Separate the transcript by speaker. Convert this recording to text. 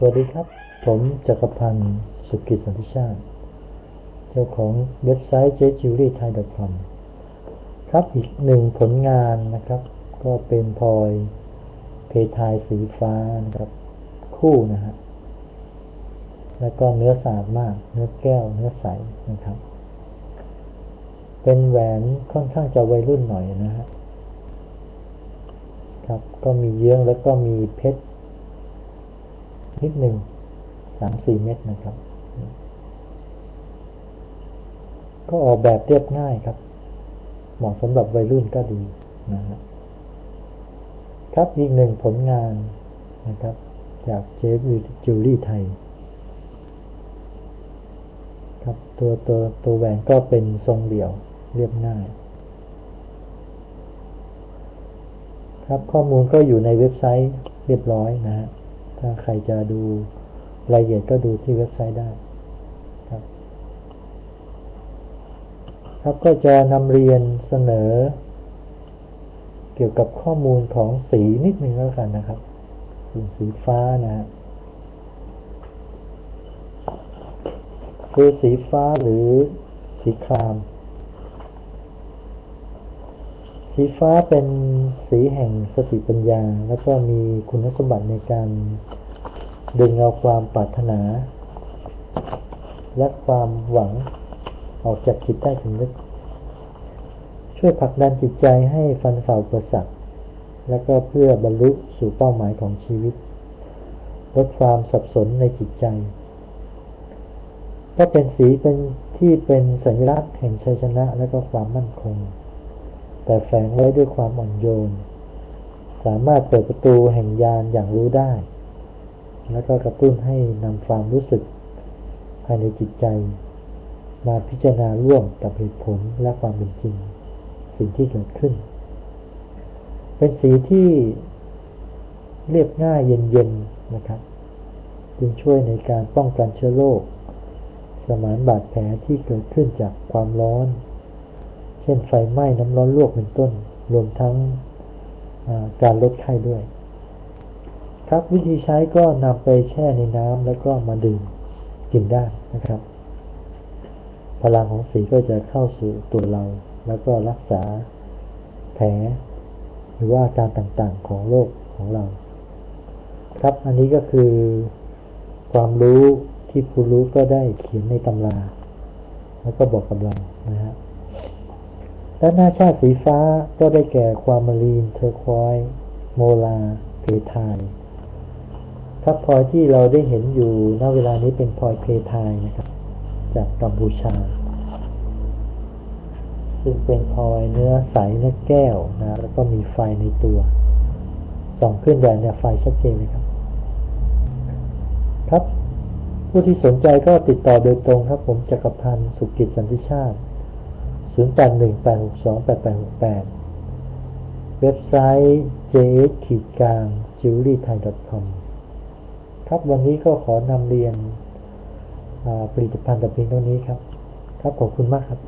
Speaker 1: สวัสดีครับ ผมจักรพันธ์สุกิจสันติชาติ เจ้าของเว็บไซต์ j j u l i t h a i c o m ครับอีกหนึ่งผลงานนะครับ ก็เป็นพลอยเพทายสีฟ้านะครับคู่นะฮะแล้วก็เนื้อสะอาดมาก เนื้อแก้ว เนื้อใสนะครับ เป็นแหวนค่อนข้างจะวัยรุ่นหน่อยนะฮะครับก็มีเยื้องแล้วก็มีเพชร นิดหนึ่งสามสี่เม็ดนะครับ ก็ออกแบบเรียบง่ายครับ เหมาะสำหรับวัยรุ่นก็ดีนะฮะครับอีกหนึ่งผลงานนะครับ จากเจฟจูรี่ไทย ครับตัวตัวตัวแหวนก็เป็นทรงเดี่ยวเรียบง่าย ครับข้อมูลก็อยู่ในเว็บไซต์เรียบร้อยนะฮะ ถ้าใครจะดูรายละเอียดก็ดูที่เว็บไซต์ได้ครับ ครับก็จะนำเรียนเสนอ เกี่ยวกับข้อมูลของสีนิดนึงแล้วกันนะครับสีสีฟ้านะฮะคือสีฟ้าหรือสีคราม สีฟ้าเป็นสีแห่งสติปัญญา แล้วก็มีคุณสมบัติในการดึงเอาความปรารถนา และความหวังออกจากจิตใต้สำนึก ช่วยผลักดันจิตใจให้ฟันฝ่าอุปสรรคและก็เพื่อบรรลุสู่เป้าหมายของชีวิตลดความสับสนในจิตใจ ก็เป็นสีเป็นที่เป็นสัญลักษณ์แห่งชัยชนะและก็ความมั่นคง แต่แฝงไว้ด้วยความอ่อนโยน สามารถเปิดประตูแห่งญาณอย่างรู้ได้ แล้วก็กระตุ้นให้นำความรู้สึก ภายในจิตใจ มาพิจารณาร่วมกับเหตุผลและความเป็นจริง สิ่งที่เกิดขึ้น เป็นสีที่เรียบง่ายเย็นๆนะครับ จึงช่วยในการป้องกันเชื้อโรคสมานบาดแผลที่เกิดขึ้นจากความร้อน ช่นไฟไหม้น้ำร้อนลวกเป็นต้น รวมทั้งการลดไข้ด้วย ครับวิธีใช้ก็นำไปแช่ในน้ำแล้วก็มาดื่มกินได้นะครับ พลังของสีก็จะเข้าสู่ตัวเรา แล้วก็รักษาแผลหรือว่าการต่างๆของโรคของเรา ครับอันนี้ก็คือความรู้ที่ผู้รู้ก็ได้เขียนในตำรา แล้วก็บอกกับเรานะฮะ ด้านหน้าชาติสีฟ้าก็ได้แก่ความมารีนเทอร์ควอยโมลา เพทานครับพลอยที่เราได้เห็นอยู่ณเวลานี้เป็นพลอยเพทายนะครับ จากกัมพูชา ซึ่งเป็นพลอยเนื้อใสเนื้อแก้วนะแล้วก็มีไฟในตัวส่องขึ้นแดนเนี่ยไฟชัดเจนเลยครับ ครับ ผู้ที่สนใจก็ติดต่อโดยตรงครับ ผมจักรพันธ์สุกิจสันติชาติ 0818628868 เว็บไซต์ j s ขีดกลาง jewelrythai.com ครับวันนี้ก็ขอนำเรียนผลิตภัณฑ์แต่เพียงเท่านี้ครับ ครับขอบคุณมากครับ